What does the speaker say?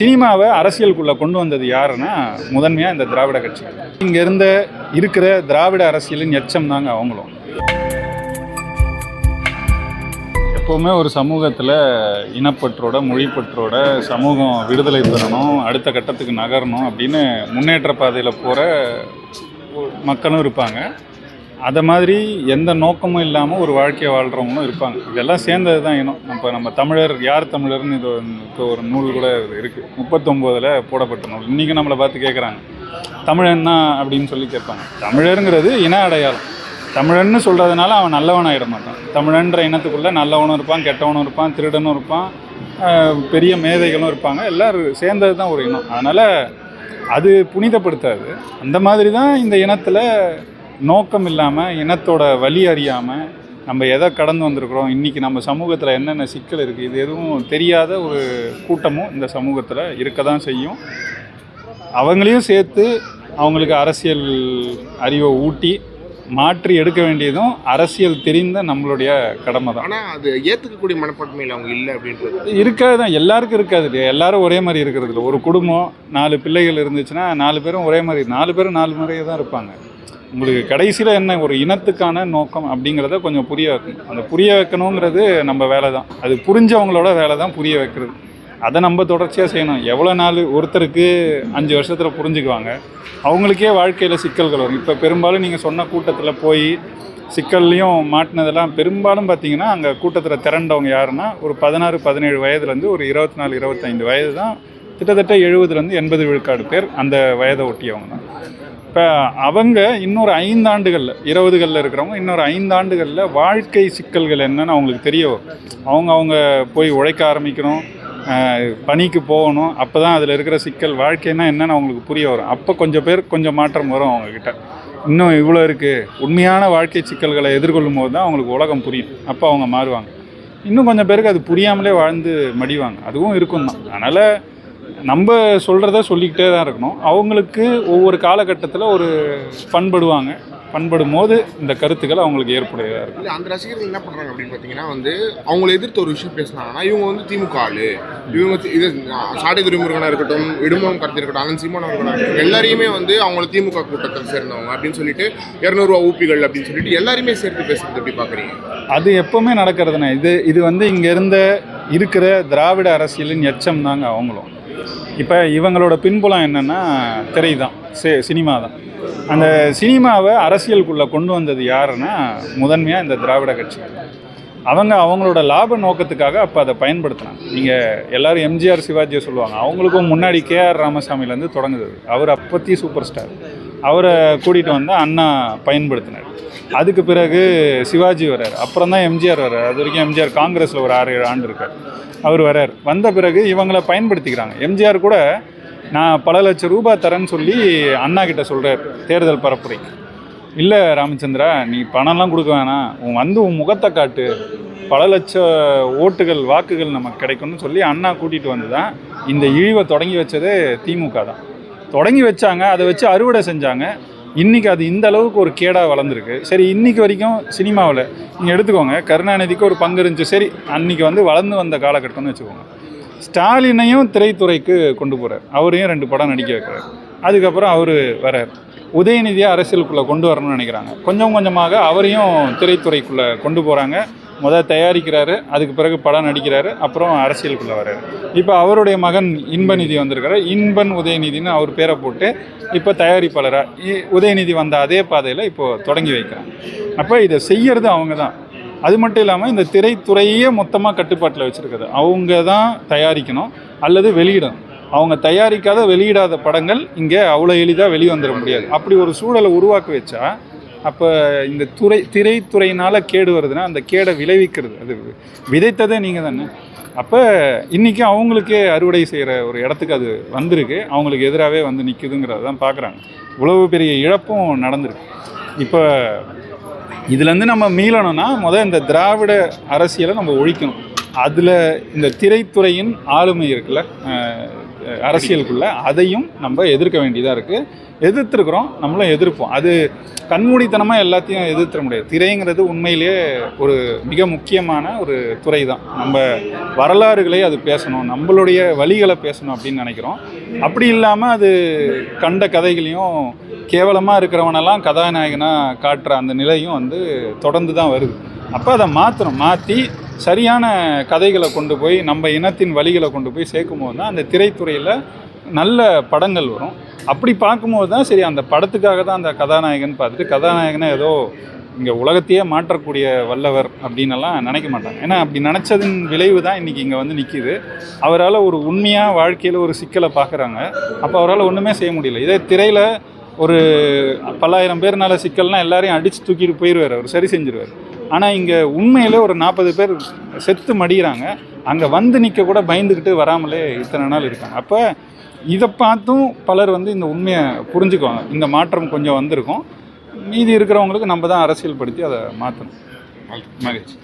சினிமாவை அரசியலுக்குள்ளே கொண்டு வந்தது யாருன்னா முதன்மையாக இந்த திராவிட கட்சி. இங்கே இருந்த இருக்கிற திராவிட அரசியலின் எச்சம் தாங்க அவங்களும். எப்போவுமே ஒரு சமூகத்தில் இனப்பற்றோட மொழிப்பற்றோட சமூகம் விடுதலை பெறணும் அடுத்த கட்டத்துக்கு நகரணும் அப்படின்னு முன்னேற்ற பாதையில் போகிற மக்களும் இருப்பாங்க. அதை மாதிரி எந்த நோக்கமும் இல்லாமல் ஒரு வாழ்க்கையை வாழ்கிறவங்களும் இருப்பாங்க. இதெல்லாம் சேர்ந்தது தான் இனம். இப்போ நம்ம தமிழர் யார் தமிழர்னு இது ஒரு- இப்போ ஒரு நூல் கூட இருக்குது முப்பத்தொம்போதில் போடப்பட்ட நூல். இன்றைக்கி நம்மளை பார்த்து கேட்குறாங்க தமிழன் தான் அப்படின்னு சொல்லி கேட்பாங்க. தமிழருங்கிறது இன அடையாளம். தமிழன்னு சொல்கிறதுனால அவன் நல்லவனாகிட மாட்டான். தமிழன்ற இனத்துக்குள்ளே நல்லவனும் இருப்பான் கெட்டவனும் இருப்பான் திருடனும் இருப்பான் பெரிய மேதைகளும் இருப்பாங்க. எல்லோரும் சேர்ந்தது தான் ஒரு இனம். அதனால் அது புனிதப்படுத்தாது. அந்த மாதிரி தான் இந்த இனத்தில் நோக்கம் இல்லாமல் இனத்தோட வழி அறியாமல் நம்ம எதை கடந்து வந்திருக்கிறோம்? இன்றைக்கி நம்ம சமூகத்தில் என்னென்ன சிக்கல் இருக்குது இது எதுவும் தெரியாத ஒரு கூட்டமும் இந்த சமூகத்தில் இருக்க தான் செய்யும். அவங்களையும் சேர்த்து அவங்களுக்கு அரசியல் அறிவை ஊட்டி மாற்றி எடுக்க வேண்டியதும் அரசியல் தெரிந்த நம்மளுடைய கடமை தான். ஆனா அது ஏத்துக்கக்கூடிய மனப்பான்மையில் அவங்க இல்லை அப்படின்றது. இருக்காது தான் எல்லாருக்கும் இருக்காது. இல்லையா எல்லாரும் ஒரே மாதிரி இருக்கிறது இல்லை. ஒரு குடும்பம் நாலு பிள்ளைகள் இருந்துச்சுன்னா நாலு பேரும் ஒரே மாதிரி நாலு பேரும் நாலு மாதிரியே தான் இருப்பாங்க. உங்களுக்கு கடைசியில் என்ன ஒரு இனத்துக்கான நோக்கம் அப்படிங்கிறத கொஞ்சம் புரிய வைக்கணும். அந்த புரிய வைக்கணுங்கிறது நம்ம வேலை தான் அது புரிஞ்சவங்களோட வேலை தான் புரிய வைக்கிறது. அதை நம்ம தொடர்ச்சியாக செய்யணும். எவ்வளோ நாள் ஒருத்தருக்கு அஞ்சு வருஷத்தில் புரிஞ்சுக்குவாங்க. அவங்களுக்கே வாழ்க்கையில் சிக்கல்கள் வரும். இப்போ பெரும்பாலும் நீங்கள் சொன்ன கூட்டத்தில் போய் சிக்கல்லையும் மாட்டினதெல்லாம் பெரும்பாலும் பார்த்தீங்கன்னா அங்கே கூட்டத்தில் திரண்டவங்க யாருன்னா ஒரு பதினாறு பதினேழு வயதுலேருந்து ஒரு இருபத்தி நாலு இருபத்தைந்து வயது தான் கிட்டத்தட்ட எழுபதுலேருந்து எண்பது விழுக்காடு பேர் அந்த வயதை ஒட்டியவங்க தான் இப்போ அவங்க இன்னொரு ஐந்தாண்டுகளில் இருபதுகளில் இருக்கிறவங்க இன்னொரு ஐந்தாண்டுகளில் வாழ்க்கை சிக்கல்கள் என்னன்னு அவங்களுக்கு தெரிய அவங்க அவங்க போய் உழைக்க ஆரம்பிக்கணும் பணிக்கு போகணும் அப்போ தான் அதில் இருக்கிற சிக்கல் வாழ்க்கைன்னா என்னென்னு அவங்களுக்கு புரிய வரும். அப்போ கொஞ்சம் பேர் கொஞ்சம் மாற்றம் வரும் அவங்கக்கிட்ட இன்னும் இவ்வளோ இருக்குது உண்மையான வாழ்க்கை சிக்கல்களை எதிர்கொள்ளும் போது தான் அவங்களுக்கு உலகம் புரியும். அப்போ அவங்க மாறுவாங்க. இன்னும் கொஞ்சம் பேருக்கு அது புரியாமலே வாழ்ந்து மடிவாங்க. அதுவும் இருக்கும் தான் அதனால் நம்ம சொல்கிறத சொல்லிக்கிட்டே தான் இருக்கணும். அவங்களுக்கு ஒவ்வொரு காலகட்டத்தில் ஒரு பண்படுவாங்க. பண்படும் போது இந்த கருத்துக்கள் அவங்களுக்கு ஏற்புடையதாக இருக்கும். இல்ல அந்த ரசிகர்கள் என்ன பண்றாங்க அப்படின்னு பாத்தீங்கன்னா வந்து அவங்களை எதிர்த்து ஒரு விஷயம் பேசினாங்கன்னா இவங்க வந்து திமுக ஆளு. இவங்க இது சாடை துரைமுருகனா இருக்கட்டும் இடும்பம் கடத்தி இருக்கட்டும் அனந்த் சீமானா இருக்கட்டும் எல்லாரையுமே வந்து அவங்கள திமுக கூட்டத்தில் சேர்ந்தவங்க அப்படின்னு சொல்லிட்டு இரநூறுவா ஊப்பிகள் அப்படின்னு சொல்லிட்டு எல்லாரையுமே சேர்த்து பேசுறது எப்படி பாக்குறீங்க? அது எப்போவுமே நடக்கிறதுண்ணே இது இது வந்து இங்கே இருந்த இருக்கிற திராவிட அரசியலின் எச்சம் தாங்க அவங்களும். இப்போ இவங்களோட பின்புலம் என்னென்னா திரை தான் சே சினிமா தான் அந்த சினிமாவை அரசியலுக்குள்ளே கொண்டு வந்தது யாருன்னா முதன்மையாக இந்த திராவிட கட்சி. அவங்க அவங்களோட லாப நோக்கத்துக்காக அப்போ அதை பயன்படுத்தினாங்க. நீங்கள் எல்லாரும் எம்ஜிஆர் சிவாஜியை சொல்லுவாங்க. அவங்களுக்கும் முன்னாடி கேஆர் ராமசாமிலேருந்து தொடங்குது. அவர் அப்பத்தி சூப்பர் ஸ்டார் அவரை கூட்டிகிட்டு வந்து அண்ணா பயன்படுத்தினார். அதுக்கு பிறகு சிவாஜி வர்றார். அப்புறம் தான் எம்ஜிஆர் வர்றார். அது வரைக்கும் எம்ஜிஆர் காங்கிரஸில் ஒரு ஆறு ஏழு ஆண்டு இருக்கார். அவர் வர்றார். வந்த பிறகு இவங்களை பயன்படுத்திக்கிறாங்க. எம்ஜிஆர் கூட நான் பல லட்சம் ரூபாய் தரேன்னு சொல்லி அண்ணா கிட்ட சொல்கிறார் தேர்தல் பரப்புரைக்கு இல்லை ராமச்சந்திரா நீ பணம்லாம் கொடுக்க வேணாம். உன் வந்து உன் முகத்தை காட்டு. பல லட்ச ஓட்டுகள் வாக்குகள் நமக்கு கிடைக்கும்னு சொல்லி அண்ணா கூட்டிகிட்டு வந்து தான் இந்த இழிவை தொடங்கி வச்சதே திமுக தான். தொடங்கி வச்சாங்க அதை வச்சு அறுவடை செஞ்சாங்க. இன்றைக்கி அது இந்த அளவுக்கு ஒரு கேடாக வளர்ந்துருக்கு. சரி இன்றைக்கி வரைக்கும் சினிமாவில் நீங்கள் எடுத்துக்கோங்க கருணாநிதிக்கு ஒரு பங்கு இருந்துச்சு. சரி அன்றைக்கி வந்து வளர்ந்து வந்த காலகட்டம்னு வச்சுக்கோங்க. ஸ்டாலினையும் திரைத்துறைக்கு கொண்டு போகிறார் அவரையும் ரெண்டு படம் நடிக்க வைக்கிறார். அதுக்கப்புறம் அவர் வரார் உதயநிதியை அரசியலுக்குள்ளே கொண்டு வரணும்னு நினைக்கிறாங்க. கொஞ்சம் கொஞ்சமாக அவரையும் திரைத்துறைக்குள்ளே கொண்டு போகிறாங்க முதல் தயாரிக்கிறாரு அதுக்கு பிறகு படம் நடிக்கிறாரு அப்புறம் அரசியலுக்குள்ளே வர்றாரு. இப்போ அவருடைய மகன் இன்பநிதி வந்திருக்காரு. இன்பன் உதயநிதினு அவர் பேரை போட்டு இப்போ தயாரிப்பாளராக உதயநிதி வந்த அதே பாதையில் இப்போது தொடங்கி வைக்கிறாங்க. அப்போ இதை செய்யறது அவங்க தான் அது மட்டும் இல்லாமல் இந்த திரைத்துறையே மொத்தமாக கட்டுப்பாட்டில் வச்சுருக்குது. அவங்க தான் தயாரிக்கணும் அல்லது வெளியிடணும். அவங்க தயாரிக்காத வெளியிடாத படங்கள் இங்கே அவ்வளோ எளிதாக வெளிவந்துட முடியாது. அப்படி ஒரு சூழலை உருவாக்கி வச்சா அப்போ இந்த துறை திரைத்துறையினால் கேடு வருதுன்னா அந்த கேடை விளைவிக்கிறது. அது விதைத்ததே நீங்கள் தானே. அப்போ இன்றைக்கி அவங்களுக்கே அறுவடை செய்கிற ஒரு இடத்துக்கு அது வந்திருக்கு. அவங்களுக்கு எதிராகவே வந்து நிற்குதுங்கிறத தான் பார்க்குறாங்க இவ்வளவு பெரிய இழப்பும் நடந்திருக்கு. இப்போ இதுலேருந்து நம்ம மீளணும்னா முதல் இந்த திராவிட அரசியலை நம்ம ஒழிக்கணும். அதில் இந்த திரைத்துறையின் ஆளுமை இருக்குல்ல அரசியலுக்குள்ள அதையும் நம்ம எதிர்க்க வேண்டியதாக இருக்குது எதிர்த்துருக்குறோம் நம்மளும் எதிர்ப்போம். அது கண்மூடித்தனமாக எல்லாத்தையும் எதிர்த்துற முடியாது. திரைங்கிறது உண்மையிலேயே ஒரு மிக முக்கியமான ஒரு துறை தான் நம்ம வரலாறுகளை அது பேசணும் நம்மளுடைய வழிகளை பேசணும் அப்படின்னு நினைக்கிறோம். அப்படி இல்லாமல் அது கண்ட கதைகளையும் கேவலமாக இருக்கிறவனெல்லாம் கதாநாயகனாக காட்டுற அந்த நிலையும் வந்து தொடர்ந்து தான் வருது. அப்போ அதை மாற்றணும் மாற்றி சரியான கதைகளை கொண்டு போய் நம்ம இனத்தின் வழிகளை கொண்டு போய் சேர்க்கும் போது தான் அந்த திரைத்துறையில் நல்ல படங்கள் வரும். அப்படி பார்க்கும்போது தான் சரி அந்த படத்துக்காக தான் அந்த கதாநாயகன் பார்த்துட்டு கதாநாயகனை ஏதோ இங்கே உலகத்தையே மாற்றக்கூடிய வல்லவர் அப்படின்னெல்லாம் நினைக்க மாட்டாங்க. ஏன்னா அப்படி நினச்சதின் விளைவு தான் இன்றைக்கி இங்கே வந்து நிற்கிது அவரால் ஒரு உண்மையாக வாழ்க்கையில் ஒரு சிக்கலை பார்க்குறாங்க. அப்போ அவரால் ஒன்றுமே செய்ய முடியல. இதே திரையில் ஒரு பல்லாயிரம் பேர்னால சிக்கல்னால் எல்லாரையும் அடித்து தூக்கிட்டு போயிடுவார் அவர் சரி செஞ்சிருவார். ஆனால் இங்கே உண்மையிலே ஒரு நாற்பது பேர் செத்து மடிகிறாங்க அங்கே வந்து நிற்க கூட பயந்துக்கிட்டு வராமலே இத்தனை நாள் இருக்காங்க. அப்போ இதை பார்த்தும் பலர் வந்து இந்த உண்மையை புரிஞ்சுக்குவாங்க. இந்த மாற்றம் கொஞ்சம் வந்திருக்கும். மீதி இருக்கிறவங்களுக்கு நம்ம தான் அரசியல் படுத்தி அதை மாற்றணும் மகிழ்ச்சி.